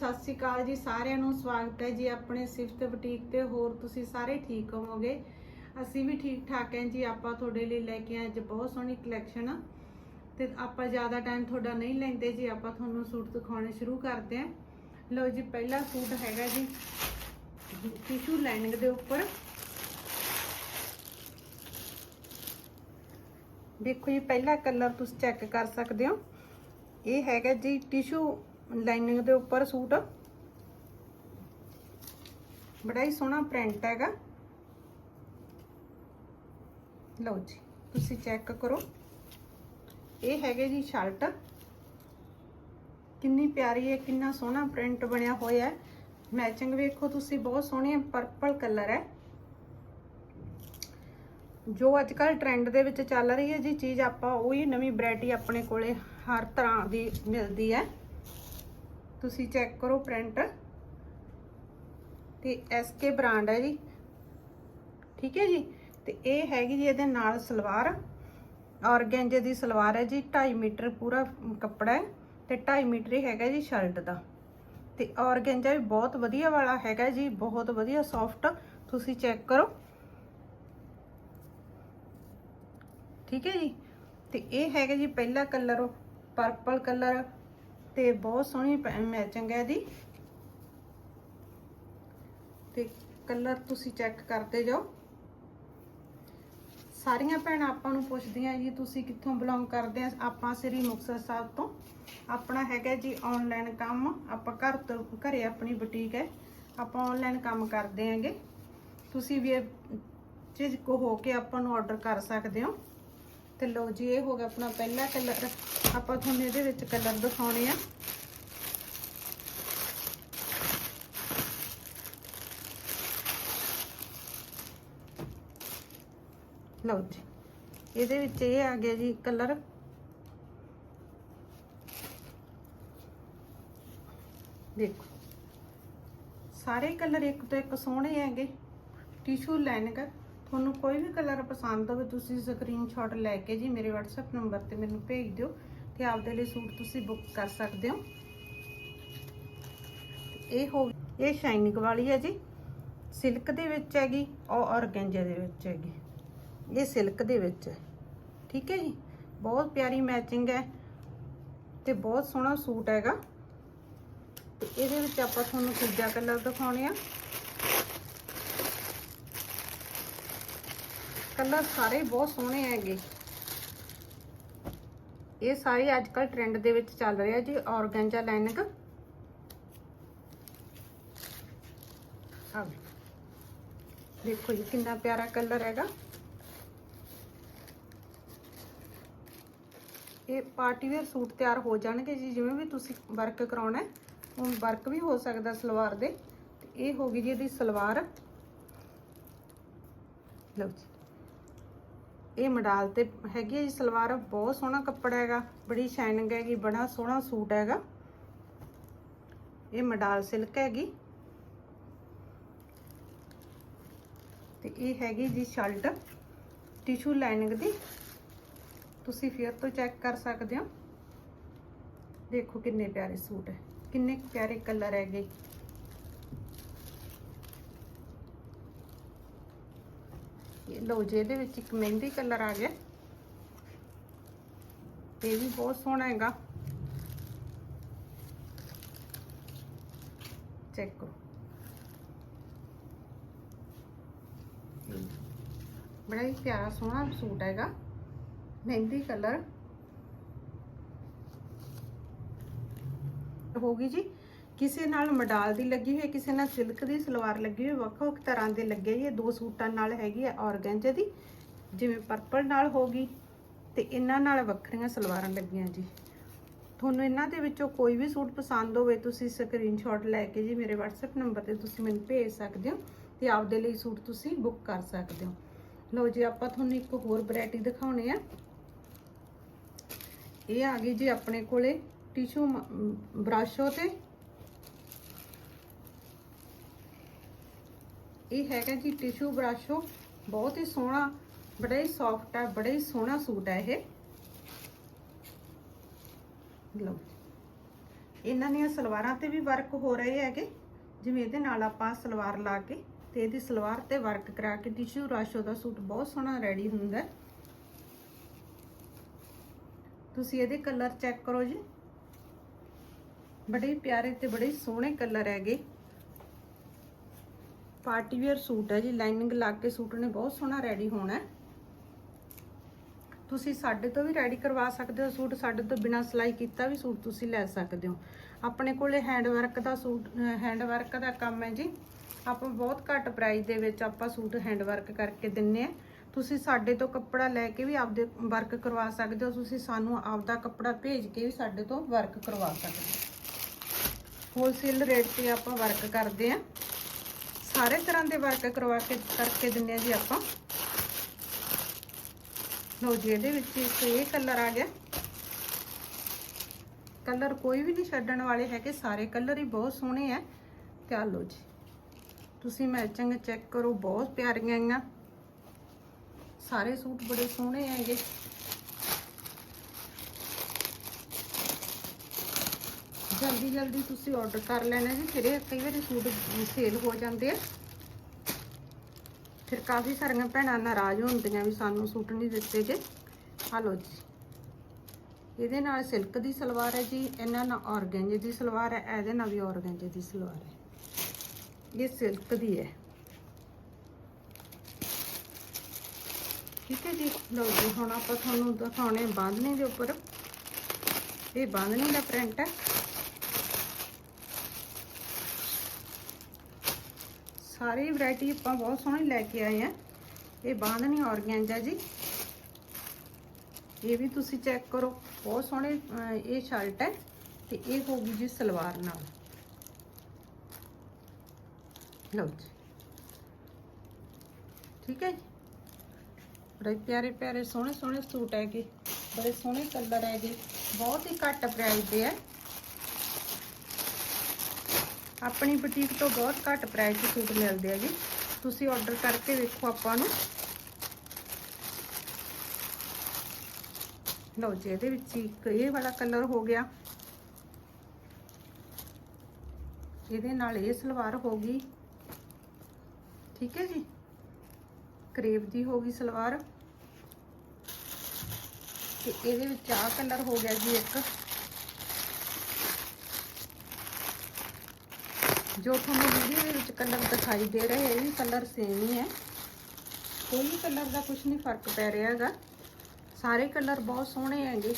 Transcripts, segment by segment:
ਸਤਿ ਸ਼੍ਰੀ ਅਕਾਲ ਜੀ, ਸਾਰਿਆਂ ਨੂੰ ਸਵਾਗਤ ਹੈ ਜੀ ਆਪਣੇ ਸਿਫਤ ਬੁਟੀਕ ਤੇ। ਹੋਰ ਤੁਸੀਂ ਸਾਰੇ ਠੀਕ ਹੋਵੋਗੇ? ਅਸੀਂ ਵੀ ਠੀਕ ਠਾਕ ਹਾਂ ਜੀ, ਆਪਾਂ ਤੁਹਾਡੇ ਲਈ ਲੈ ਕੇ ਆਏ ਅੱਜ ਬਹੁਤ ਸੋਹਣੀ ਕਲੈਕਸ਼ਨ ਆ ਤੇ ਆਪਾਂ ਜ਼ਿਆਦਾ ਟਾਈਮ ਤੁਹਾਡਾ ਨਹੀਂ ਲੈਂਦੇ ਜੀ, ਆਪਾਂ ਤੁਹਾਨੂੰ ਸੂਟ ਦਿਖਾਉਣੇ ਸ਼ੁਰੂ ਕਰਦੇ ਹਾਂ। ਲਓ ਜੀ, ਪਹਿਲਾ ਸੂਟ ਹੈਗਾ ਜੀ ਟਿਸ਼ੂ ਲਾਈਨਿੰਗ ਦੇ ਉੱਪਰ। ਦੇਖੋ ਜੀ, ਪਹਿਲਾ ਕਲਰ ਤੁਸੀਂ ਚੈੱਕ ਕਰ ਸਕਦੇ ਹੋ। ਇਹ ਹੈਗਾ ਜੀ ਟਿਸ਼ੂ ਲਾਈਨਿੰਗ ਦੇ ਉੱਪਰ ਸੂਟ। ਬੜਾ ਹੀ ਸੋਹਣਾ ਪ੍ਰਿੰਟ ਹੈਗਾ। ਲਓ ਜੀ, ਤੁਸੀਂ ਚੈੱਕ ਕਰੋ। ਇਹ ਹੈਗੇ ਜੀ ਸ਼ਰਟ। ਕਿੰਨੀ ਪਿਆਰੀ ਹੈ, ਕਿੰਨਾ ਸੋਹਣਾ ਪ੍ਰਿੰਟ ਬਣਿਆ ਹੋਇਆ ਹੈ। ਮੈਚਿੰਗ ਵੇਖੋ ਤੁਸੀਂ, ਬਹੁਤ ਸੋਹਣੀ ਪਰਪਲ ਕਲਰ ਹੈ। ਜੋ ਅੱਜ ਕੱਲ ਟ੍ਰੈਂਡ ਦੇ ਵਿੱਚ ਚੱਲ ਰਹੀ ਹੈ ਜੀ, ਚੀਜ਼ ਆਪਾਂ ਉਹੀ ਨਵੀਂ ਵੈਰਾਈਟੀ ਆਪਣੇ ਕੋਲੇ ਹਰ ਤਰ੍ਹਾਂ ਦੀ ਮਿਲਦੀ ਹੈ। ਤੁਸੀਂ ਚੈੱਕ ਕਰੋ ਪ੍ਰਿੰਟ। ਤੇ ਐਸਕੇ ਬ੍ਰਾਂਡ ਹੈ ਜੀ। ਠੀਕ ਹੈ ਜੀ? ਤੇ ਇਹ ਹੈਗੀ ਜੀ ਇਹਦੇ ਨਾਲ ਸਲਵਾਰ। ਔਰਗੈਂਜੇ ਦੀ ਸਲਵਾਰ ਹੈ ਜੀ 2.5 ਮੀਟਰ ਪੂਰਾ ਕੱਪੜਾ ਹੈ ਤੇ 2.5 ਮੀਟਰ ਹੀ ਹੈਗਾ ਜੀ ਸ਼ਰਟ ਦਾ। ਤੇ ਔਰਗੈਂਜਾ ਵੀ ਬਹੁਤ ਵਧੀਆ ਵਾਲਾ ਹੈਗਾ ਜੀ, ਬਹੁਤ ਵਧੀਆ ਸੌਫਟ। ਤੁਸੀਂ ਚੈੱਕ ਕਰੋ। ਠੀਕ ਹੈ ਜੀ? ਤੇ ਇਹ ਹੈਗਾ ਜੀ ਪਹਿਲਾ ਕਲਰ ਪਰਪਲ ਕਲਰ। ਤੇ ਬਹੁਤ ਸੋਹਣੀ ਮੈਚਿੰਗ ਹੈ ਦੀ ਤੇ ਕਲਰ ਤੁਸੀਂ ਚੈੱਕ ਕਰਦੇ ਜਾਓ। ਸਾਰੀਆਂ ਭੈਣਾਂ ਆਪਾਂ ਨੂੰ ਪੁੱਛਦੀਆਂ ਜੀ, ਤੁਸੀਂ ਕਿੱਥੋਂ ਬਿਲੋਂਗ ਕਰਦੇ ਆ? ਆਪਾਂ ਸ੍ਰੀ ਮੁਕਤਸਰ ਸਾਹਿਬ ਤੋਂ। ਆਪਣਾ ਹੈਗਾ ਜੀ ਆਨਲਾਈਨ ਕੰਮ। ਆਪਾਂ ਘਰ ਤੋਂ, ਘਰੇ ਆਪਣੀ ਬੁਟੀਕ ਹੈ। ਆਪਾਂ ਆਨਲਾਈਨ ਕੰਮ ਕਰਦੇ ਆਂਗੇ ਤੁਸੀਂ ਵੀ ਚੀਜ਼ ਕੋ ਹੋ ਕੇ ਆਪਾਂ ਨੂੰ ਆਰਡਰ ਕਰ ਸਕਦੇ ਹੋ। ਤੇ ਲਓ ਜੀ, ਇਹ ਹੋ ਗਿਆ ਆਪਣਾ ਪਹਿਲਾ ਕਲਰ ਆਪਾਂ ਤੁਹਾਨੂੰ ਇਹਦੇ ਵਿੱਚ ਕਲਰ ਦਿਖਾਉਣੇ ਆ। ਲਓ ਜੀ, ਇਹਦੇ ਵਿੱਚ ਇਹ ਆ ਗਿਆ ਜੀ ਕਲਰ ਦੇਖੋ, ਸਾਰੇ ਕਲਰ ਇੱਕ ਤੋਂ ਇੱਕ ਸੋਹਣੇ ਹੈਗੇ। ਟਿਸ਼ੂ ਲਾਈਨਿੰਗ ਤੁਹਾਨੂੰ ਕੋਈ ਵੀ ਕਲਰ ਪਸੰਦ ਹੋਵੇ, ਤੁਸੀਂ ਸਕਰੀਨਸ਼ਾਟ ਲੈ ਕੇ ਜੀ ਮੇਰੇ WhatsApp ਨੰਬਰ ਤੇ ਮੈਨੂੰ ਭੇਜ ਦਿਓ ਤੇ ਆਪਦੇ ਲਈ ਸੂਟ ਤੁਸੀਂ ਬੁੱਕ ਕਰ ਸਕਦੇ ਹੋ। ਇਹ ਹੋ ਇਹ ਸ਼ਾਈਨਿੰਗ ਵਾਲੀ ਹੈ ਜੀ। ਸਿਲਕ ਦੇ ਵਿੱਚ ਹੈਗੀ ਔਰ ਔਰਗੈਂਜੇ ਦੇ ਵਿੱਚ ਹੈਗੀ। ਇਹ ਸਿਲਕ ਦੇ ਵਿੱਚ ਹੈ। ਠੀਕ ਹੈ ਜੀ? ਬਹੁਤ ਪਿਆਰੀ ਮੈਚਿੰਗ ਹੈ ਤੇ ਬਹੁਤ ਸੋਹਣਾ ਸੂਟ ਹੈਗਾ। ਤੇ ਇਹਦੇ ਵਿੱਚ ਆਪਾਂ ਤੁਹਾਨੂੰ ਤੀਜਾ ਕਲਰ ਦਿਖਾਉਣੇ ਆ। ਕਲਰ ਸਾਰੇ ਬਹੁਤ ਸੋਹਣੇ ਹੈਗੇ। ਇਹ ਸਾਰੇ ਅੱਜ ਕੱਲ ਟ੍ਰੈਂਡ ਦੇ ਵਿੱਚ ਚੱਲ ਰਿਹਾ ਜੀ, ਔਰਗੈਂਜਾ ਲਾਈਨਿੰਗ ਆ ਦੇਖੋ ਜੀ, ਕਿੰਨਾ ਪਿਆਰਾ ਕਲਰ ਹੈਗਾ। ਇਹ ਪਾਰਟੀ ਵੇਅਰ ਸੂਟ ਤਿਆਰ ਹੋ ਜਾਣਗੇ ਜੀ, ਜਿਵੇਂ ਵੀ ਤੁਸੀਂ ਵਰਕ ਕਰਾਉਣਾ ਹੈ। ਉਹ ਵਰਕ ਵੀ ਹੋ ਸਕਦਾ ਸਲਵਾਰ ਦੇ। ਇਹ ਹੋ ਗਈ ਜੀ ਇਹਦੀ ਸਲਵਾਰ। ਲਓ ਜੀ। ਇਹ ਮਡਾਲ ਤੇ ਹੈਗੀ ਹੈ ਜੀ ਸਲਵਾਰ, ਬਹੁਤ ਸੋਹਣਾ ਕੱਪੜਾ ਹੈਗਾ, ਬੜੀ ਸ਼ਾਈਨਿੰਗ ਹੈਗੀ, ਬੜਾ ਸੋਹਣਾ ਸੂਟ ਹੈਗਾ। ਇਹ ਮਡਾਲ ਸਿਲਕ ਹੈਗੀ। ਤੇ ਇਹ ਹੈਗੀ ਜੀ ਸ਼ਰਟ ਟਿਸ਼ੂ ਲਾਈਨਿੰਗ ਦੀ। ਤੁਸੀਂ ਫੇਰ ਤੋਂ ਚੈੱਕ ਕਰ ਸਕਦੇ ਹੋ। ਦੇਖੋ ਕਿੰਨੇ ਪਿਆਰੇ ਸੂਟ ਹੈ, ਕਿੰਨੇ ਪਿਆਰੇ ਕਲਰ ਹੈਗੇ। ਇਹ ਲੋ ਜੀ, ਇਹਦੇ ਵਿੱਚ ਇੱਕ ਮਹਿੰਦੀ ਕਲਰ ਆ ਗਿਆ। ਇਹ ਵੀ ਬਹੁਤ ਸੋਹਣਾ ਹੈਗਾ। ਚੈੱਕ ਕਰੋ। ਬੜਾ ਹੀ ਪਿਆਰਾ ਸੋਹਣਾ ਸੂਟ ਹੈਗਾ। ਮਹਿੰਦੀ ਕਲਰ। ਹੋਗੀ ਜੀ। ਕਿਸੇ ਨਾਲ ਮਡਾਲ ਦੀ ਲੱਗੀ ਹੋਈ, ਕਿਸੇ ਨਾਲ ਸਿਲਕ ਦੀ ਸਲਵਾਰ ਲੱਗੀ ਹੋਈ, ਵੱਖ ਵੱਖ ਤਰ੍ਹਾਂ ਦੇ ਲੱਗੇ ਜੀ ਇਹ ਦੋ ਸੂਟਾਂ ਨਾਲ ਹੈਗੀ ਹੈ ਔਰਗੈਂਜੇ ਦੀ, ਜਿਵੇਂ ਪਰਪਲ ਨਾਲ ਹੋਗੀ ਤੇ ਇਹਨਾਂ ਨਾਲ ਵੱਖਰੀਆਂ ਸਲਵਾਰਾਂ ਲੱਗੀਆਂ ਜੀ। ਤੁਹਾਨੂੰ ਇਹਨਾਂ ਦੇ ਵਿੱਚੋਂ ਕੋਈ ਵੀ ਸੂਟ ਪਸੰਦ ਹੋਵੇ, ਤੁਸੀਂ ਸਕਰੀਨਸ਼ਾਟ ਲੈ ਕੇ ਜੀ ਮੇਰੇ WhatsApp ਨੰਬਰ ਤੇ ਤੁਸੀਂ ਮੈਨੂੰ ਭੇਜ ਸਕਦੇ ਹੋ ਤੇ ਆਪਦੇ ਲਈ ਸੂਟ ਤੁਸੀਂ ਬੁੱਕ ਕਰ ਸਕਦੇ ਹੋ। ਲਓ ਜੀ, ਆਪਾਂ ਤੁਹਾਨੂੰ ਇੱਕ ਹੋਰ ਵੈਰਾਈਟੀ ਦਿਖਾਉਣੇ ਆ। ਇਹ ਆ ਗਈ ਜੀ ਆਪਣੇ ਕੋਲੇ ਟਿਸ਼ੂ ਬ੍ਰਸ਼ੋ ਤੇ। ਇਹ ਹੈਗਾ ਜੀ ਟਿਸ਼ੂ ਬ੍ਰਸ਼ੋ। ਬਹੁਤ ਹੀ ਸੋਹਣਾ, ਬੜਾ ਹੀ ਸੌਫਟ ਹੈ ਬੜਾ ਹੀ ਸੋਹਣਾ ਸੂਟ ਹੈ ਇਹ। ਲਓ ਇਹਨਾਂ ਦੀਆਂ ਸਲਵਾਰਾਂ ਤੇ ਵੀ ਵਰਕ ਹੋ ਰਹੇ ਹੈਗੇ। ਜਿਵੇਂ ਇਹਦੇ ਨਾਲ ਆਪਾਂ ਸਲਵਾਰ ਲਾ ਕੇ ਤੇ ਇਹਦੀ ਸਲਵਾਰ ਤੇ ਵਰਕ ਕਰਾ ਕੇ ਟਿਸ਼ੂ ਰਾਸ਼ੋ ਦਾ ਸੂਟ ਬਹੁਤ ਸੋਹਣਾ ਰੈਡੀ ਹੁੰਦਾ। ਤੁਸੀਂ ਇਹਦੇ ਕਲਰ ਚੈੱਕ ਕਰੋ ਜੀ। ਬੜੇ ਹੀ ਪਿਆਰੇ ਤੇ ਬੜੇ ਸੋਹਣੇ ਕਲਰ ਹੈਗੇ। ਪਾਰਟੀ ਵੇਅਰ ਸੂਟ ਹੈ ਜੀ, ਲਾਈਨਿੰਗ ਲਾ ਕੇ ਸੂਟ ਨੇ ਬਹੁਤ ਸੋਹਣਾ ਰੈਡੀ ਹੋਣਾ ਹੈ। ਤੁਸੀਂ ਸਾਡੇ ਤੋਂ ਵੀ ਰੈਡੀ ਕਰਵਾ ਸਕਦੇ ਹੋ ਸੂਟ, ਸਾਡੇ ਤੋਂ ਬਿਨਾਂ ਸਿਲਾਈ ਕੀਤਾ ਵੀ ਸੂਟ ਤੁਸੀਂ ਲੈ ਸਕਦੇ ਹੋ। ਆਪਣੇ ਕੋਲੇ ਹੈਂਡ ਵਰਕ ਦਾ ਸੂਟ ਹੈਂਡ ਵਰਕ ਦਾ ਕੰਮ ਹੈ ਜੀ। ਆਪਾਂ ਬਹੁਤ ਘੱਟ ਪ੍ਰਾਈਸ ਦੇ ਵਿੱਚ ਆਪਾਂ ਸੂਟ ਹੈਂਡ ਵਰਕ ਕਰਕੇ ਦਿੰਨੇ ਆ ਤੁਸੀਂ ਸਾਡੇ ਤੋਂ ਕੱਪੜਾ ਲੈ ਕੇ ਵੀ ਆਪਦੇ ਵਰਕ ਕਰਵਾ ਸਕਦੇ ਹੋ। ਤੁਸੀਂ ਸਾਨੂੰ ਆਪਦਾ ਕੱਪੜਾ ਭੇਜ ਕੇ ਵੀ ਸਾਡੇ ਤੋਂ ਵਰਕ ਕਰਵਾ ਸਕਦੇ ਹੋ। ਹੋਲਸੇਲ ਰੇਟ ਤੇ ਆਪਾਂ ਵਰਕ ਕਰਦੇ ਆ ਸਾਰੇ ਤਰ੍ਹਾਂ ਦੇ ਵਰਕ ਕਰਵਾ ਕੇ ਕਰਕੇ ਦਿੰਨੇ ਆ ਜੀ ਆਪਾਂ। ਲਓ ਜੀ, ਇਹਦੇ ਵਿੱਚ ਇੱਕ ਇਹ ਕਲਰ ਆ ਗਿਆ। ਕਲਰ ਕੋਈ ਵੀ ਨਹੀਂ ਛੱਡਣ ਵਾਲੇ ਹੈਗੇ, ਸਾਰੇ ਕਲਰ ਹੀ ਬਹੁਤ ਸੋਹਣੇ ਆ। ਤੇ ਆ ਲਓ ਜੀ, ਤੁਸੀਂ ਮੈਚਿੰਗ ਚੈੱਕ ਕਰੋ, ਬਹੁਤ ਪਿਆਰੀਆਂ ਆਈਆਂ। ਸਾਰੇ ਸੂਟ ਬੜੇ ਸੋਹਣੇ ਹੈਗੇ। ਜਲਦੀ ਜਲਦੀ ਤੁਸੀਂ ਆਰਡਰ ਕਰ ਲੈਣਾ ਜੀ, ਫਿਰ ਇਹ ਕਈ ਵਾਰੀ ਸੂਟ ਸੇਲ ਹੋ ਜਾਂਦੇ ਆ। ਫਿਰ ਕਾਫੀ ਸਾਰੀਆਂ ਭੈਣਾਂ ਨਾਰਾਜ਼ ਹੁੰਦੀਆਂ ਵੀ ਸਾਨੂੰ ਸੂਟ ਨਹੀਂ ਦਿੱਤੇ ਜੇ। ਆ ਲਓ ਜੀ। ਇਹਦੇ ਨਾਲ ਸਿਲਕ ਦੀ ਸਲਵਾਰ ਹੈ ਜੀ, ਇਹਨਾਂ ਨਾਲ ਔਰਗੈਂਜੇ ਦੀ ਸਲਵਾਰ ਹੈ, ਇਹਦੇ ਨਾਲ ਵੀ ਔਰਗੈਂਜੇ ਦੀ ਸਲਵਾਰ ਹੈ। ਇਹ ਸਿਲਕ ਦੀ ਹੈ। ਠੀਕ ਹੈ ਜੀ। ਲਓ ਜੀ, ਹੁਣ ਆਪਾਂ ਤੁਹਾਨੂੰ ਦਿਖਾਉਣੇ ਬਾਂਧਣੀ ਦੇ ਉੱਪਰ। ਇਹ ਬਾਂਧਣੀ ਦਾ ਪ੍ਰਿੰਟ ਹੈ। ਸਾਰੀ ਵੈਰਾਈਟੀ ਆਪਾਂ ਬਹੁਤ ਸੋਹਣੀ ਲੈ ਕੇ ਆਏ ਆ। ਇਹ ਬਾਂਧਣੀ ਔਰਗੈਂਜਾ ਜੀ। ਇਹ ਵੀ ਤੁਸੀਂ ਚੈੱਕ ਕਰੋ, ਬਹੁਤ ਸੋਹਣੇ ਇਹ ਸ਼ਰਟ ਹੈ ਤੇ ਇਹ ਹੋਊਗੀ ਜੀ ਸਲਵਾਰ ਨਾਲ। ਲਓ ਜੀ। ਠੀਕ ਹੈ ਜੀ? ਬੜੇ ਪਿਆਰੇ ਪਿਆਰੇ, ਸੋਹਣੇ ਸੋਹਣੇ ਸੂਟ ਹੈਗੇ। ਬੜੇ ਸੋਹਣੇ ਕਲਰ ਹੈਗੇ। ਬਹੁਤ ਹੀ ਘੱਟ ਪ੍ਰਾਈਸ ਦੇ ਹੈ। ਆਪਣੀ ਬੁਟੀਕ ਤੋਂ ਬਹੁਤ ਘੱਟ ਪ੍ਰਾਈਸ 'ਤੇ ਸੂਟ ਮਿਲਦੇ ਆ ਜੀ। ਤੁਸੀਂ ਆਰਡਰ ਕਰਕੇ ਵੇਖੋ ਆਪਾਂ ਨੂੰ। ਲਓ ਜੀ, ਇਹਦੇ ਵਿੱਚ ਇੱਕ ਇਹ ਵਾਲਾ ਕਲਰ ਹੋ ਗਿਆ। ਇਹਦੇ ਨਾਲ ਇਹ ਸਲਵਾਰ ਹੋ ਗਈ। ਠੀਕ ਹੈ ਜੀ? ਕਰੇਪ ਦੀ ਹੋ ਗਈ ਸਲਵਾਰ। ਤੇ ਇਹਦੇ ਵਿੱਚ ਆਹ ਕਲਰ ਹੋ ਗਿਆ ਜੀ ਇੱਕ। ਜੋ ਤੁਹਾਨੂੰ ਵੀਡੀਓ ਦੇ ਵਿੱਚ ਕਲਰ ਦਿਖਾਈ ਦੇ ਰਹੇ ਇਹ ਵੀ ਕਲਰ ਸੇਮ ਹੀ ਹੈ। ਕੋਈ ਵੀ ਕਲਰ ਦਾ ਕੁਝ ਨਹੀਂ ਫ਼ਰਕ ਪੈ ਰਿਹਾ ਹੈਗਾ। ਸਾਰੇ ਕਲਰ ਬਹੁਤ ਸੋਹਣੇ ਹੈਗੇ।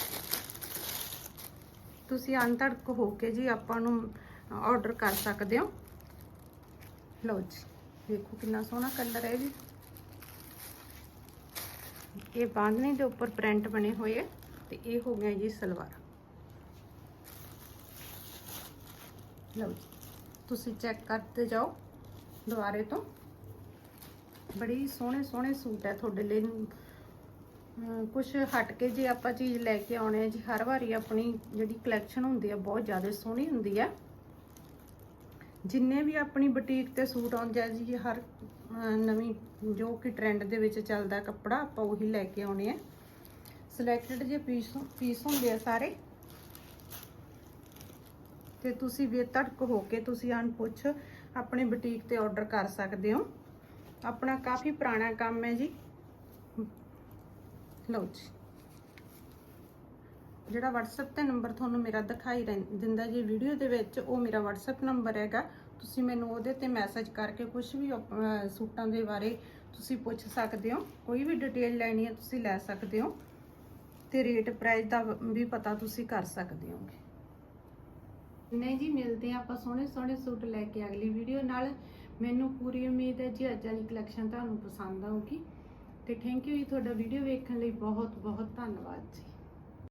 ਤੁਸੀਂ ਅਨਤੜਕ ਹੋ ਕੇ ਜੀ ਆਪਾਂ ਨੂੰ ਆਰਡਰ ਕਰ ਸਕਦੇ ਹੋ। ਲਓ ਜੀ, ਦੇਖੋ ਕਿੰਨਾ ਸੋਹਣਾ ਕਲਰ ਹੈ ਜੀ। ਇਹ ਬਾਂਧਣੀ ਦੇ ਉੱਪਰ ਪ੍ਰਿੰਟ ਬਣੇ ਹੋਏ ਹੈ ਤੇ ਇਹ ਹੋ ਗਿਆ ਜੀ ਸਲਵਾਰ। ਲਓ ਜੀ। ਤੁਸੀਂ ਚੈੱਕ ਕਰਦੇ ਜਾਓ ਦੁਬਾਰੇ ਤੋਂ। ਬੜੀ ਸੋਹਣੇ ਸੋਹਣੇ ਸੂਟ ਹੈ ਤੁਹਾਡੇ ਲਈ। ਕੁਝ ਹਟ ਕੇ ਜੇ ਆਪਾਂ ਚੀਜ਼ ਲੈ ਕੇ ਆਉਣੇ ਆ ਜੀ, ਹਰ ਵਾਰੀ ਆਪਣੀ ਜਿਹੜੀ ਕਲੈਕਸ਼ਨ ਹੁੰਦੀ ਆ, ਬਹੁਤ ਜ਼ਿਆਦਾ ਸੋਹਣੀ ਹੁੰਦੀ ਆ। ਜਿੰਨੇ ਵੀ ਆਪਣੀ ਬੁਟੀਕ ਤੇ ਸੂਟ ਆਉਂਦੇ ਆ ਜੀ, ਹਰ ਨਵੀਂ ਜੋ ਕਿ ਟ੍ਰੈਂਡ ਦੇ ਵਿੱਚ ਚੱਲਦਾ ਕੱਪੜਾ, ਆਪਾਂ ਉਹੀ ਲੈ ਕੇ ਆਉਣੇ ਆ। ਸਿਲੈਕਟਡ ਜੇ ਪੀਸ ਪੀਸ ਹੁੰਦੇ ਆ ਸਾਰੇ ਤੇ ਤੁਸੀਂ ਬੇਤੜਕ ਹੋ ਕੇ ਤੁਸੀਂ ਅਣਪੁੱਛ ਆਪਣੇ ਬੁਟੀਕ ਤੇ ਆਰਡਰ ਕਰ ਸਕਦੇ ਹੋ। ਆਪਣਾ ਕਾਫੀ ਪੁਰਾਣਾ ਕੰਮ ਹੈ ਜੀ। ਲਓ ਜੀ। ਜਿਹੜਾ WhatsApp ਤੇ ਨੰਬਰ ਤੁਹਾਨੂੰ ਮੇਰਾ ਦਿਖਾਈ ਰਹਿ- ਦਿੰਦਾ ਜੀ ਵੀਡੀਓ ਦੇ ਵਿੱਚ, ਉਹ ਮੇਰਾ WhatsApp ਨੰਬਰ ਹੈਗਾ। ਤੁਸੀਂ ਮੈਨੂੰ ਉਹਦੇ ਤੇ ਮੈਸੇਜ ਕਰਕੇ ਕੁਝ ਵੀ ਸੂਟਾਂ ਦੇ ਬਾਰੇ ਤੁਸੀਂ ਪੁੱਛ ਸਕਦੇ ਹੋ। ਕੋਈ ਵੀ ਡਿਟੇਲ ਲੈਣੀ ਹੈ, ਤੁਸੀਂ ਲੈ ਸਕਦੇ ਹੋ। ਤੇ ਰੇਟ ਪ੍ਰਾਈਸ ਦਾ ਵੀ ਪਤਾ ਤੁਸੀਂ ਕਰ ਸਕਦੇ ਹੋਗੇ। ਨਹੀਂ ਜੀ, ਮਿਲਦੇ ਆ ਆਪਾਂ ਸੋਹਣੇ ਸੋਹਣੇ ਸੂਟ ਲੈ ਕੇ ਅਗਲੀ ਵੀਡੀਓ ਨਾਲ। ਮੈਨੂੰ ਪੂਰੀ ਉਮੀਦ ਹੈ ਜੀ, ਅੱਜ ਵਾਲੀ ਕਲੈਕਸ਼ਨ ਤੁਹਾਨੂੰ ਪਸੰਦ ਆਊਗੀ। ਤੇ ਥੈਂਕ ਯੂ ਜੀ ਤੁਹਾਡਾ ਵੀਡੀਓ ਵੇਖਣ ਲਈ ਬਹੁਤ ਬਹੁਤ ਧੰਨਵਾਦ ਜੀ।